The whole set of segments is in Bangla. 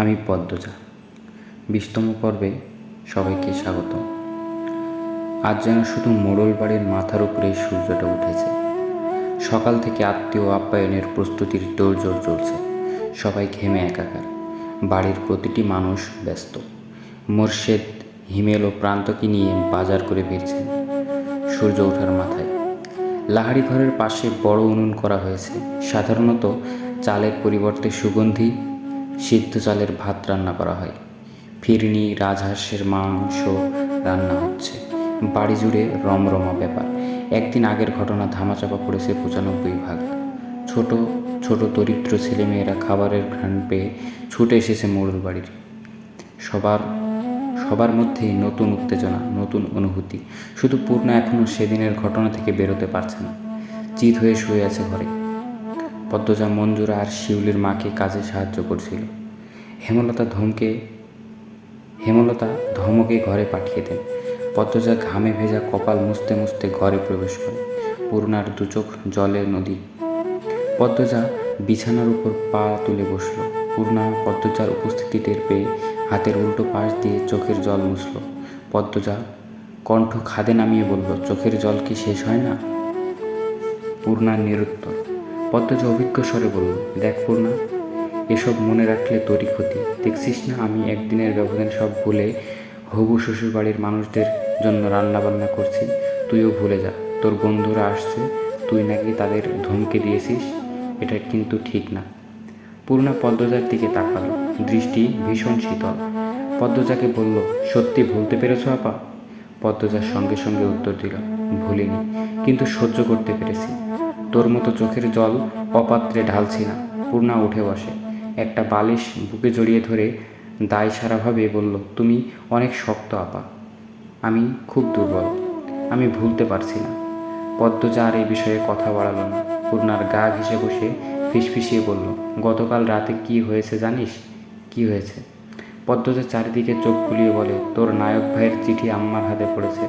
আমি পদ্মজা। বিশতম পর্বে সবাইকে স্বাগত আজ যেন শুধু মোড়ল বাড়ির মাথার উপরেই সূর্যটা উঠেছে। সকাল থেকে আত্মীয় আপ্যায়নের প্রস্তুতির তোড়জোড় চলছে। সবাই ঘেমে একাকার। বাড়ির প্রতিটি মানুষ ব্যস্ত। মোর্শেদ, হিমেল ও প্রান্তকে নিয়ে বাজার করে ফিরছেন সূর্য ওঠার মাথায়। লাহারি ঘরের পাশে বড় উনুন করা হয়েছে। সাধারণত চালের পরিবর্তে সুগন্ধি সিদ্ধ চালের ভাত রান্না করা হয়। ফিরনি, রাজহাঁসের মাংস রান্না হচ্ছে। বাড়ি জুড়ে রমরমা ব্যাপার। একদিন আগের ঘটনা ধামাচাপা পড়েছে পঁচানব্বই ভাগ। ছোট ছোট দরিদ্র ছেলেমেয়েরা খাবারের ঘ্রাণ পেয়ে ছুটে এসেছে মোড়ল বাড়ির। সবার সবার মধ্যেই নতুন উত্তেজনা, নতুন অনুভূতি। শুধু পূর্ণা এখনও সেদিনের ঘটনা থেকে বেরোতে পারছে না। চিত হয়ে শুয়ে আছে ঘরে। পদ্মজা, মঞ্জুরা আর শিউলির মাকে কাজে সাহায্য করছিল। হেমলতা ধমকে হেমলতা ধমকে ঘরে পাঠিয়ে দেন। পদ্মজা ঘামে ভেজা কপাল মুছতে মুছতে ঘরে প্রবেশ করে। পূর্ণার দুচোখ জলে নদী। পদ্মজা বিছানার উপর পা তুলে বসল। পূর্ণা পদ্মজার উপস্থিতি টের পেয়ে হাতের উল্টো পাশ দিয়ে চোখের জল মুছল। পদ্মজা কণ্ঠ খাদে নামিয়ে বলল, চোখের জল কি শেষ হয় না? পূর্ণার নিরুত্তর। পদ্মজা অভিজ্ঞ স্বরে বলল, দেখ পূর্ণা এসব মনে রাখলে তোরই ক্ষতি। দেখছিস না, আমি একদিনের ব্যবধান সব ভুলে হবু শ্বশুর বাড়ির মানুষদের জন্য রান্না বান্না করছি। তুইও ভুলে যা, তোর বন্ধুরা আসছে, তুই নাকি তাদের ধমকে দিয়েছিস? এটা কিন্তু ঠিক না। পূর্ণা পদ্মজার দিকে তাকালো, দৃষ্টি ভীষণ শীতল। পদ্মজাকে বলল, সত্যি ভুলতে পেরেছ আপা? পদ্মজার সঙ্গে সঙ্গে উত্তর দিল, ভুলিনি, কিন্তু সহ্য করতে পেরেছি। তোর মতো চোখের জল অপাত্রে ঢালছি না। পূর্ণা উঠে বসে একটা বালিশ বুকে জড়িয়ে ধরে দায় সারাভাবে বলল, তুমি অনেক শক্ত, আপা। আমি খুব দুর্বল। আমি ভুলতে পারছি না। পদ্মজা আর এই বিষয়ে কথা বাড়ালো না। পূর্ণার গা ঘেসে বসে ফিসফিসিয়ে বলল, গতকাল রাতে কি হয়েছে জানিস? কি হয়েছে? পদ্মজা চারিদিকে চোখ বুলিয়ে বলে, তোর নায়ক ভাইয়ের চিঠি আম্মার হাতে পড়েছে।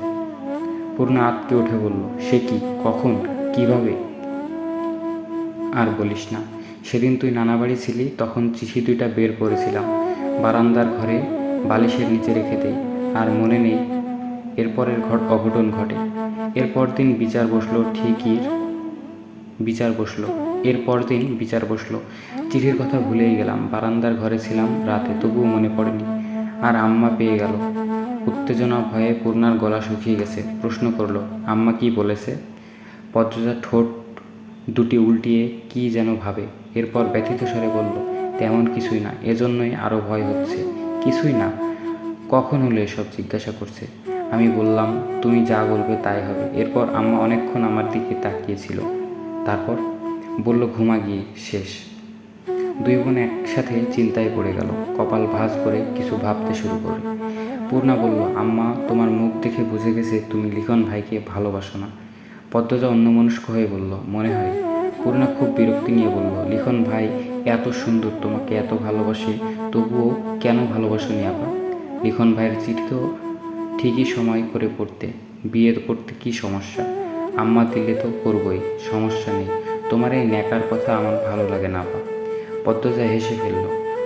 পূর্ণা আটকে উঠে বলল, সে কি? কখন? কীভাবে? আর বলিস না। সেদিন তুই নানা বাড়ি ছিলি, তখন চিঠি দুইটা বের করেছিলাম। বারান্দার ঘরে, বালিশের নিচে রেখে দেই আর মনে নেই, এরপরের ঘট অঘটন ঘটে। এরপর দিন বিচার বসল, ঠিকই বিচার বসল। এরপর দিন বিচার বসল। চিঠির কথা ভুলেই গেলাম। বারান্দার ঘরে ছিলাম রাতে, তবুও মনে পড়েনি। আর আম্মা পেয়ে গেল। উত্তেজনা ভয়ে পূর্ণার গলা শুকিয়ে গেছে। প্রশ্ন করল, আম্মা কি বলেছে? পদ্মজা ঠোঁট দুটি উল্টিয়ে কি যেন ভাবে। এরপর ব্যথিত স্বরে বলল, তেমন কিছুই না, এজন্যই আরও ভয় হচ্ছে। কিছুই না, কখন হলো এসব জিজ্ঞাসা করছে? আমি বললাম, তুমি যা বলবে তাই হবে। এরপর আম্মা অনেকক্ষণ আমার দিকে তাকিয়েছিল। তারপর বলল, ঘুমা গিয়ে, শেষ। দুই বোন একসাথে চিন্তায় পড়ে গেল। কপাল ভাঁজ করে কিছু ভাবতে শুরু করে পূর্ণা বলল, আম্মা, তোমার মুখ দেখে বুঝে গেছে তুমি লিখন ভাইকে ভালোবাসো না। পদ্মজা অন্যমনস্ক হয়ে বলল, মনে হয়? পূর্ণা খুব বিরক্তি নিয়ে বলল, লিখন ভাই, এত সুন্দর, তোমাকে এত ভালোবাসে, তবুও কেন ভালোবাসনি আপা? লিখন ভাইয়ের চিঠি তো ঠিকই সময় করে পড়তে বিয়ে করতে কি সমস্যা? আম্মা দিলে তো করবই, সমস্যা নেই, তোমার এই ন্যাকার কথা আমার ভালো লাগে না আপা। পদ্মজা হেসে ফেলল,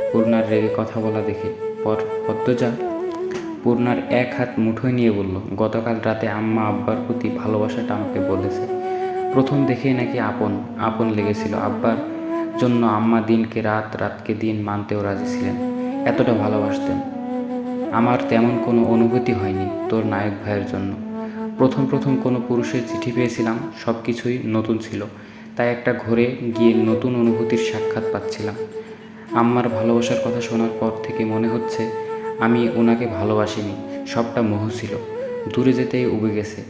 পূর্ণার রেগে কথা বলা দেখে, পর, পদ্মজা পূর্ণার এক হাত মুঠোয় নিয়ে বলল, গতকাল রাতে আম্মা আব্বার প্রতি ভালোবাসাটা আমাকে বলেছে। প্রথম দেখেই নাকি আপন আপন লেগেছিল। আব্বার জন্য আম্মা দিনকে রাত, রাতকে দিন মানতেও রাজি ছিলেন। এতটা ভালোবাসতেন। আমার তেমন কোনো অনুভূতি হয়নি তোর নায়ক ভাইয়ের জন্য। প্রথম প্রথম কোনো পুরুষের চিঠি পেয়েছিলাম সব কিছুই নতুন ছিল। তাই একটা ঘরে গিয়ে নতুন অনুভূতির সাক্ষাৎ পাচ্ছিলাম। আম্মার ভালোবাসার কথা শোনার পর থেকে মনে হচ্ছে আমি ওনাকে ভালোবাসিনি, সবটা মোহ ছিল। দূরে যেতেই উবে গেছে।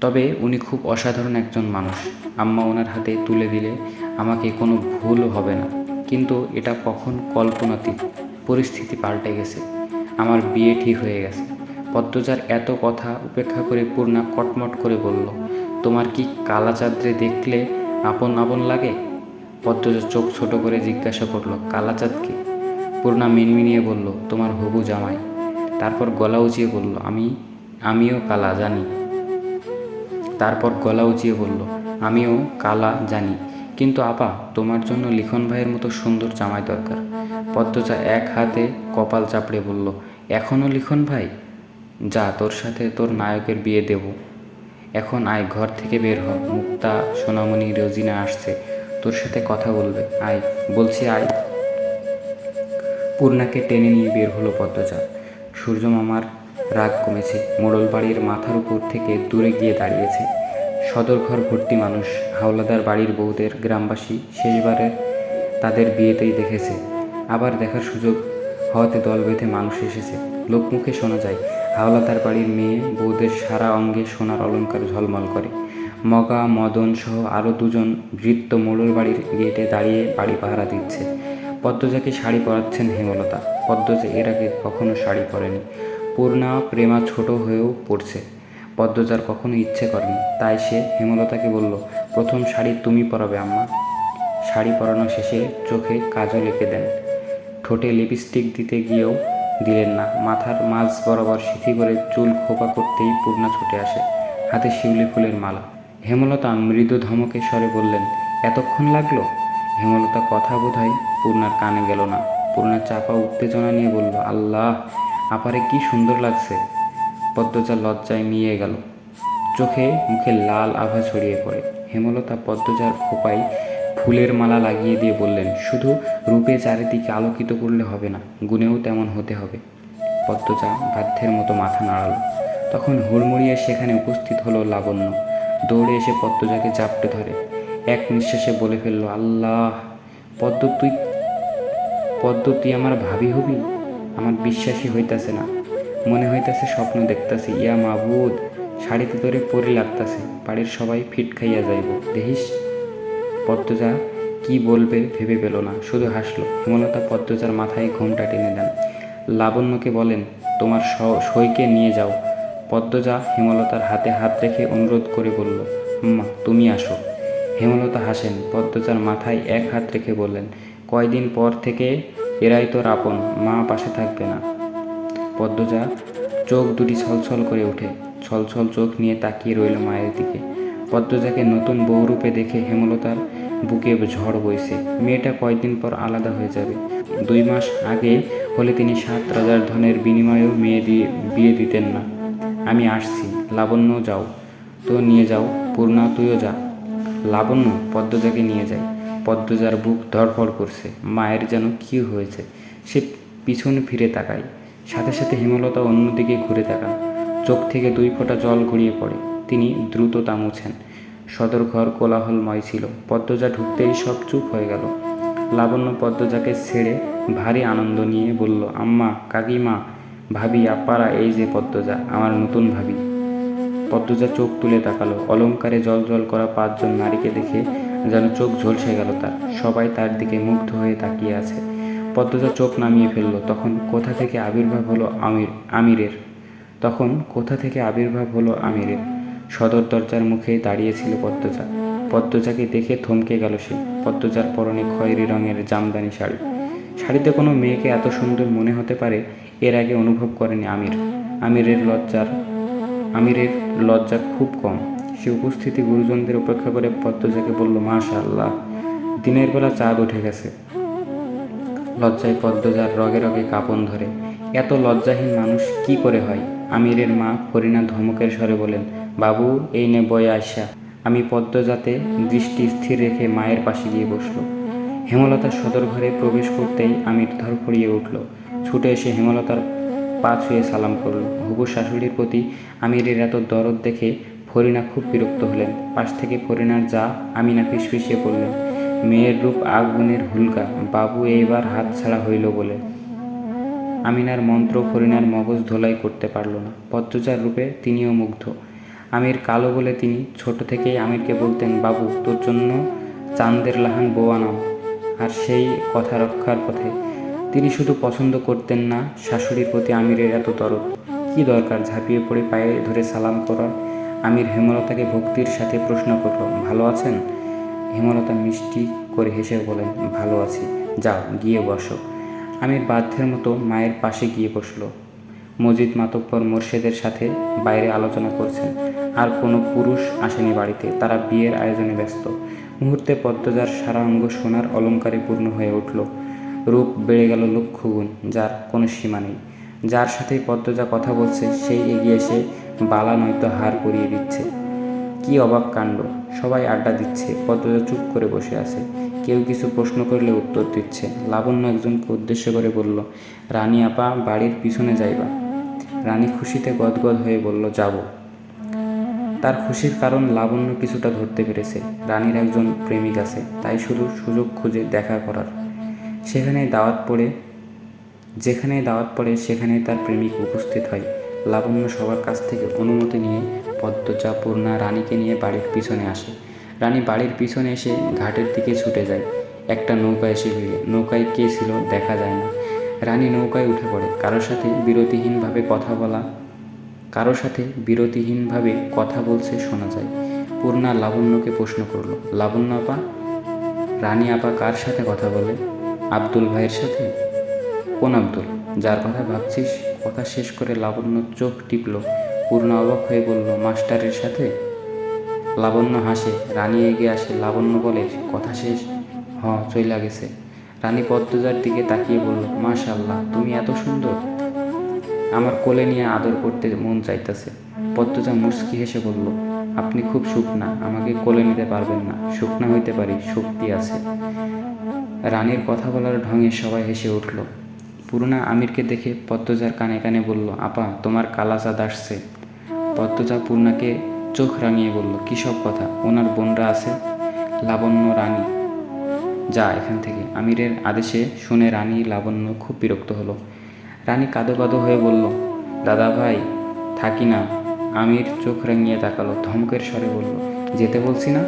তবে উনি খুব অসাধারণ একজন মানুষ। আম্মা ওনার হাতে তুলে দিলে আমাকে কোনো ভুল হবে না। কিন্তু এটা কখন কল্পনাতীত। পরিস্থিতি পাল্টে গেছে। আমার বিয়ে ঠিক হয়ে গেছে। পদ্মজার এত কথা উপেক্ষা করে পূর্ণা কটমট করে বলল, তোমার কি কালা চাঁদরে দেখলে আপন আপন লাগে? পদ্মজা চোখ ছোট করে জিজ্ঞাসা করল কালা চাঁদকে পূর্ণা মিনমিনিয়ে বলল, তোমার হবু জামাই। তারপর গলা উঁচিয়ে বলল, আমি, আমিও কালা জানি। তারপর গলা উঁচিয়ে বলল, আমিও কালা জানি। কিন্তু আপা, তোমার জন্য লিখন ভাইয়ের মতো সুন্দর জামাই দরকার। পদ্মজা এক হাতে কপাল চাপড়ে বলল এখনও লিখন ভাই? যা তোর সাথে তোর নায়কের বিয়ে দেব। এখন আয় ঘর থেকে বের হ। মুক্তা, সোনামণি, রোজিনা আসছে। তোর সাথে কথা বলবে। আয়, বলছি আয়। পূর্ণাকে টেনে নিয়ে বের হলো পদ্মজা সূর্য মামার রাগ কমেছে। মোড়ল বাড়ির মাথার উপর থেকে দূরে গিয়ে দাঁড়িয়েছে। সদর ঘর ভর্তি মানুষ। হাওলাদার বাড়ির বউদের গ্রামবাসী শেষবারের তাদের বিয়েতেই দেখেছে। আবার দেখার সুযোগ হওয়াতে দল বেঁধে মানুষ এসেছে। লোকমুখে শোনা যায়, হাওলাদার বাড়ির মেয়ে বউদের সারা অঙ্গে সোনার অলংকার ঝলমল করে। মগা মদন সহ আরও দুজন বৃত্ত মোড়ল বাড়ির গেটে দাঁড়িয়ে বাড়ি পাহারা দিচ্ছে। পদ্মজাকে শাড়ি পরাচ্ছেন হেমলতা। পদ্মজা এর আগে কখনো শাড়ি পরেনি। পূর্ণা, প্রেমা ছোট হয়েও পড়ছে। পদ্মজার কখনো ইচ্ছে করেনি। তাই সে হেমলতাকে বলল, প্রথম শাড়ি তুমি পরাবে, আম্মা। শাড়ি পরানো শেষে চোখে কাজল এঁকে দেন। ঠোঁটে লিপস্টিক দিতে গিয়েও দিলেন না। মাথার মাঝ বরাবর সিথি করে চুল খোপা করতেই পূর্ণা ছুটে আসে। হাতে শিউলি ফুলের মালা। হেমলতা মৃদু ধমকে স্বরে বললেন, এতক্ষণ লাগল? হেমলতা কথা বোধহয় পূর্ণার কানে গেল না। পূর্ণা চাপা উত্তেজনা নিয়ে বলল, আল্লাহ, আপারে কি সুন্দর লাগছে। পদ্মজা লজ্জায় মিয়ে গেল। চোখে মুখে লাল আভা ছড়িয়ে পড়ে। হেমলতা পদ্মজার খোপায় ফুলের মালা লাগিয়ে দিয়ে বললেন, শুধু রূপে চারিদিকে আলোকিত করলে হবে না, গুণেও তেমন হতে হবে। পদ্মজা বাধ্যের মতো মাথা নাড়াল। তখন হুড়মুড়িয়ে সেখানে উপস্থিত হলো লাবণ্য। দৌড়ে এসে পদ্মজাকে জাপটে ধরে। এক নিঃশ্বাসে বলে ফেলল, আল্লাহ, পদ্ম তুই পদ্ম তুই আমার ভাবি হবি? আমার বিশ্বাসই হইতাছে না। মনে হইতাছে স্বপ্ন দেখতাছি। ইয়া মাবুদ, শাড়িতে তোরে পরি লাগতাছে। বাড়ির সবাই ফিট খাইয়া যাইব। দেখিস, পদ্মজা কি বলবে ভেবে পেল না। শুধু হাসলো। হেমলতা পদ্মজার মাথায় ঘোমটা টেনে দেন। লাবণ্যকে বলেন, তোমার সইকে নিয়ে যাও। পদ্মজা হেমলতার হাতে হাত রেখে অনুরোধ করে বলল মা তুমি আসো। হেমলতা হাসেন পদ্মজার মাথায় এক হাত রেখে বললেন, কয়দিন পর থেকে এরাই তোর আপন, মা পাশে থাকবে না। পদ্মজা চোখ দুটি ছলছল করে ওঠে, ছলছল চোখ নিয়ে তাকিয়ে রইল মায়ের দিকে। পদ্মজাকে নতুন বউরূপে দেখে হেমলতার বুকে ঝড় বইছে। মেয়েটা কয়েকদিন পর আলাদা হয়ে যাবে? দুই মাস আগে হলে তিনি সাত রাজার ধনের বিনিময়েও মেয়ে দিয়ে বিয়ে দিতেন না। আমি আসছি লাবণ্য যাও, তো নিয়ে যাও, পূর্ণা তুইও যা। লাবণ্য পদ্মজাকে নিয়ে যায়। পদ্মজার বুক ধড়ফড় করছে। মায়ের যেন কি হয়েছে, সে পিছনে ফিরে তাকায়। সাথে সাথে হেমলতা অন্যদিকে ঘুরে তাকান চোখ থেকে দুই ফোঁটা জল গড়িয়ে পড়ে। তিনি দ্রুত তা মুছেন। সদর ঘর কোলাহলময় ছিল। পদ্মজা ঢুকতেই সব চুপ হয়ে গেল। লাবণ্য পদ্মজাকে ছেড়ে ভারী আনন্দ নিয়ে বলল, আম্মা, কাকিমা, ভাবি, আপারা, এই যে পদ্মজা, আমার নতুন ভাবি। পদ্মজা চোখ তুলে তাকালো। অলঙ্কারে জল জল করা পাঁচজন নারীকে দেখে যেন চোখ ঝলসে গেল তার। সবাই তার দিকে মুগ্ধ হয়ে তাকিয়ে আছে। পদ্মজা চোখ নামিয়ে ফেলল। তখন কোথা থেকে আবির্ভাব হলো আমির আমিরের? তখন কোথা থেকে আবির্ভাব হলো আমিরের? সদর দরজার মুখে দাঁড়িয়েছিল পদ্মজা। পদ্মজাকে দেখে থমকে গেল সে। পদ্মজার পরনে খয়েরি রঙের জামদানি শাড়ি। শাড়িতে কোনো মেয়েকে এত সুন্দর মনে হতে পারে, এর আগে অনুভব করেনি আমির। আমিরের লজ্জার আমিরের লজ্জা খুব কম। সে উপস্থিতি গুরুজনদের উপেক্ষা করে পদ্মজাকে বলল মাশা আল্লাহ দিনের বেলা চাঁদ উঠে গেছে। লজ্জায় পদ্মজার রগে রগে কাঁপন ধরে, এত লজ্জাহীন মানুষ কি করে হয়? আমিরের মা ফরিনা ধমকের স্বরে বলেন, বাবু, এই নে বয়ে আসা আমি পদ্মজাতে দৃষ্টি স্থির রেখে মায়ের পাশে গিয়ে বসল। হেমলতার সদর ঘরে প্রবেশ করতেই আমির ধর ধরফড়িয়ে উঠল। ছুটে এসে হেমলতার পা ছুঁয়ে সালাম করল। হবু শাশুড়ির প্রতি আমিরের এত দরদ দেখে ফরিনা খুব বিরক্ত হলেন। পাশ থেকে ফরিনার যা আমিনা ফিসফিসিয়ে পড়লেন। মেয়ের রূপ আগুনের হুলকা, বাবু এইবার হাত ছাড়া হইল বলে। আমিনার মন্ত্র ফরিনার মগজ ধোলাই করতে পারল না। পদ্মজার রূপে তিনিও মুগ্ধ। আমির কালো বলে তিনি ছোট থেকেই আমিরকে বলতেন, বাবু, তোর জন্য চাঁদের লাহান বউ আনাও। আর সেই কথা রক্ষার পথে তিনি শুধু পছন্দ করতেন না, শাশুড়ির প্রতি আমিরের এত দরদ। কি দরকার ঝাঁপিয়ে পড়ে পায়ে ধরে সালাম করার? আমির হেমলতাকে ভক্তির সাথে প্রশ্ন করল, ভালো আছেন? হেমলতা মিষ্টি করে হেসে বলেন ভালো আছি। যাও, গিয়ে বসো। আমির বাধ্যের মতো মায়ের পাশে গিয়ে বসল। মজিদ মাতব্বর মোর্শেদের সাথে বাইরে আলোচনা করছেন। আর কোনো পুরুষ আসেনি বাড়িতে, তারা বিয়ের আয়োজনে ব্যস্ত। মুহূর্তে পদ্মজার সারা অঙ্গ সোনার অলঙ্কারে পূর্ণ হয়ে উঠল। রূপ বেড়ে গেল লক্ষ গুণ যার কোনো সীমা নেই। যার সাথে পদ্মজা কথা বলছে, সেই এগিয়ে এসে বালা নয়তো হার পরিয়ে দিচ্ছে। কি অবাক কাণ্ড, সবাই আড্ডা দিচ্ছে, পদ্মজা চুপ করে বসে আছে। কেউ কিছু প্রশ্ন করলে উত্তর দিচ্ছে। লাবণ্য একজনকে উদ্দেশ্য করে বলল, রানী আপা, বাড়ির পিছনে যাইবা। রানী খুশিতে গদগদ হয়ে বলল, যাব। তার খুশির কারণ লাবণ্য কিছুটা ধরতে পেরেছে। রানীর একজন প্রেমিক আছে, তাই শুধু সুযোগ খুঁজে দেখা করার। সেখানে দাওয়াত পড়ে যেখানে দাওয়াত পড়ে সেখানে তার প্রেমিক উপস্থিত হয়। লাবণ্য সবার কাছ থেকে অনুমতি নিয়ে পদ্মচা পূর্ণা রানীকে নিয়ে বাড়ির পিছনে আসে। রানী বাড়ির পিছনে এসে ঘাটের দিকে ছুটে যায়। একটা নৌকা এসে ভিড়ে নৌকায় কে ছিল দেখা যায় না। রানী নৌকায় উঠে পড়ে। কারোর সাথে বিরতিহীনভাবে কথা বলা, কারোর সাথে বিরতিহীনভাবে কথা বলছে শোনা যায়। পূর্ণা লাবণ্যকে প্রশ্ন করল, লাবণ্য আপা, রানী আপা কার সাথে কথা বলে? আব্দুল ভাইয়ের সাথে? কোন আব্দুল? যার কথা ভাবছিস, কথা শেষ করে লাবণ্য চোখ টিপল। পূর্ণ অবাক হয়ে বলল, মাস্টারের সাথে? লাবণ্য হাসে, রানী এগিয়ে আসে। লাবণ্য বলে, কথা শেষ? হ, চইলা গেছে। রানী পদ্মজার দিকে তাকিয়ে বলল মাশাল্লাহ তুমি এত সুন্দর। আমার কোলে নিয়ে আদর করতে মন চাইতেছে। পদ্মজা মুচকি হেসে বলল আপনি খুব শুকনা, আমাকে কোলে নিতে পারবেন না। শুকনা হইতে পারি, শক্তি আছে। রানীর কথা বলার ঢঙে সবাই হেসে উঠল। পুরোনা আমিরকে দেখে পদ্মজার কানে কানে বলল, আপা, তোমার কালাচাঁদ আসছে। পদ্মজা পূর্ণাকে চোখ রাঙিয়ে বলল, কী সব কথা? ওনার বোনরা আছে? লাবণ্য রানী। যা, এখান থেকে। আমিরের আদেশে শুনে রানী লাবণ্য খুব বিরক্ত হলো। রানী কাঁদো কাঁদো হয়ে বলল, দাদা ভাই, থাকি না। আমির চোখ রাঙিয়ে তাকালো, ধমকের স্বরে বলল, যেতে বলছি না?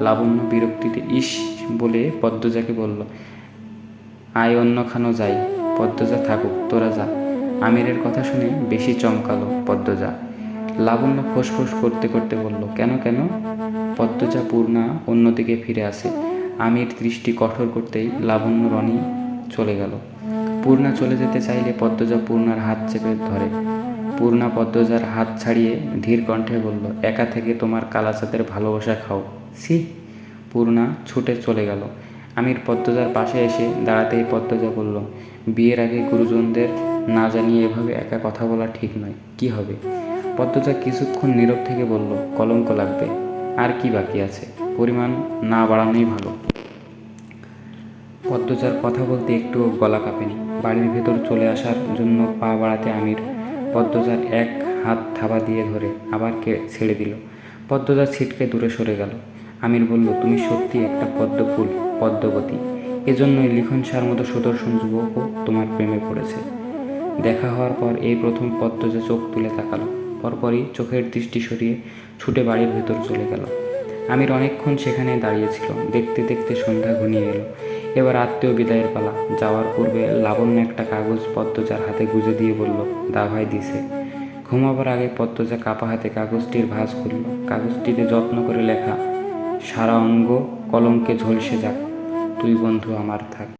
লাবণ্য বিরক্তিতে, ইস, বলে পদ্মজাকে বলল, আয় অন্যখানো যাই, পদ্মজা থাকুক, তোরা যা। আমিরের কথা শুনে বেশি চমকালো পদ্মজা। লাবণ্য ফোঁস করতে করতে বলল, কেন কেন? পদ্মজা পূর্ণা অন্যদিকে ফিরে আসে। আমির দৃষ্টি কঠোর করতেই লাবণ্য রনি চলে গেল। পূর্ণা চলে যেতে চাইলে পদ্মজা পূর্ণার হাত চেপে ধরে। পূর্ণা পদ্মজার হাত ছাড়িয়ে ধীর কণ্ঠে বলল, একা থেকে তোমার কালাচাঁদের ভালোবাসা খাও। সি পূর্ণা ছুটে চলে গেল। আমির পদ্মজার পাশে এসে দাঁড়াতেই পদ্মজা বলল, বিয়ের আগে গুরুজনদের না জানিয়ে এভাবে একা কথা বলা ঠিক নয়। কি হবে? পদ্মজা কিছুক্ষণ নীরব থেকে বলল, কলঙ্ক লাগবে। আর কি বাকি আছে? পরিমাণ না বাড়ানোই ভালো। পদ্মজার কথা বলতে একটুও গলা কাঁপেনি। বাড়ির ভেতর চলে আসার জন্য পা বাড়াতে আমির পদ্মজার এক হাত থাবা দিয়ে ধরে আবার কে ছেড়ে দিল। পদ্মজা ছিটকে দূরে সরে গেল। আমির বলল, তুমি সত্যি একটা পদ্মফুল, পদ্মবতী। এজন্যই লিখন সার মতো সুদর্শন যুবকও তোমার প্রেমে পড়েছে। দেখা হওয়ার পর এই প্রথম পদ্মজা চোখ তুলে তাকালো। পরপরই চোখের দৃষ্টি সরিয়ে ছুটে বাড়ির ভেতর চলে গেল। আমির অনেকক্ষণ সেখানে দাঁড়িয়েছিল দেখতে দেখতে সন্ধ্যা ঘনিয়ে এলো। এবার আত্মীয় বিদায়ের পালা। যাওয়ার পূর্বে লাবণ্য একটা কাগজ পদ্মজার হাতে গুঁজে দিয়ে বলল, দা ভাই দিছে। ঘুমাবার আগে পদ্মজা কাপা হাতে কাগজটির ভাঁজ করল। কাগজটিতে যত্ন করে লেখা, সারা অঙ্গ কলঙ্কে ঝলসে যাক, তুই বন্ধু আমার থাক।